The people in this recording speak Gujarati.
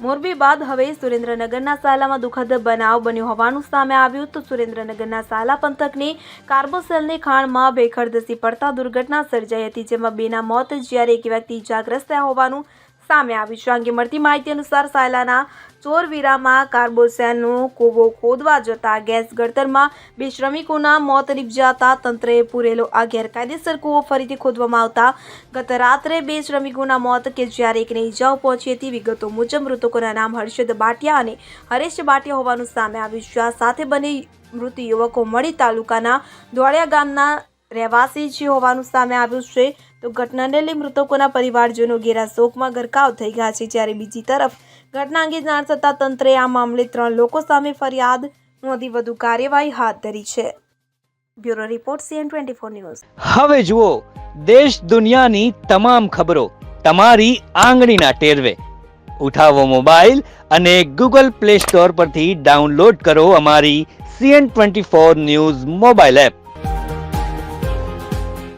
મોરબી બાદ હવે સુરેન્દ્રનગરના સાલામાં દુઃખદ બનાવ બન્યો હોવાનું સામે આવ્યું તો સુરેન્દ્રનગરના સાલા પંથકની કાર્બોસેલની ખાણમાં ભેખડ પડતા દુર્ઘટના સર્જાઈ હતી, જેમાં બેના મોત જ્યારે એક વ્યક્તિ ઇજાગ્રસ્ત થયા હોવાનું સામે આવી છે. આ અંગે મળતી માહિતી અનુસાર સાયલાના ચોરવીરામાં કાર્બોસેનનો કોવો ખોદવા જતા ગેસ ગળતરમાં બે શ્રમિકોના મોત નિપજાતા તંત્રએ પૂરેલો આ ગેરકાયદેસર કૂવો ફરીથી ખોદવામાં આવતા ગત રાત્રે બે શ્રમિકોના મોત કે જ્યારે એકને ઈજાઓ પહોંચી હતી, વિગતો મુજબ મૃતકોના નામ હર્ષદ બાટિયા અને હરેશ બાટિયા હોવાનું સામે આવ્યું છે. આ સાથે બંને મૃત યુવકો મળી તાલુકાના ધોળિયા ગામના રહેવાસી જે હોવાનું સામે આવ્યું છે. તો ઘટનાને લઈ મૃતકોના પરિવારજનો ઘેરા શોકમાં ગરકાવ થઈ ગયા છે. જ્યારે બીજી તરફ ઘટના અંગે જાણ થતાં તંત્રે આ મામલે ત્રણ લોકો સામે ફરિયાદ નોંધી વધુ કાર્યવાહી હાથ ધરી છે. Bureau report C N twenty four news. હવે જુઓ, દેશ દુનિયાની તમામ ખબરો તમારી આંગળીના ટેરવે. ઉઠાવો મોબાઈલ અને ગૂગલ પ્લે સ્ટોર પરથી ડાઉનલોડ કરો અમારી C N twenty four news mobile app.